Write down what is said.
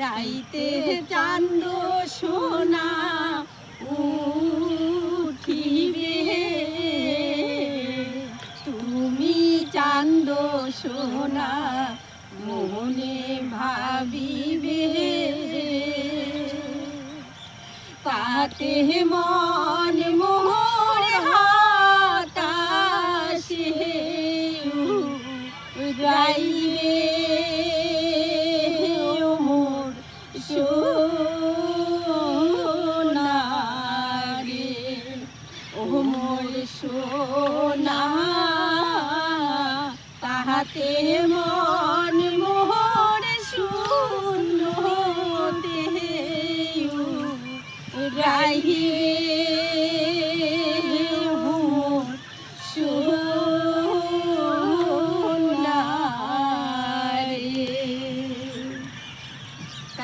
রাইতে চান্দ সোনা উঠিবে। তুমি চান্দ সোনা মনে ভাবিবে। তাতে মন মোহর হাতাশে যাইবে সোনারে ও মোর সোনা তাহাতে মন মোহর শূন্য রাহি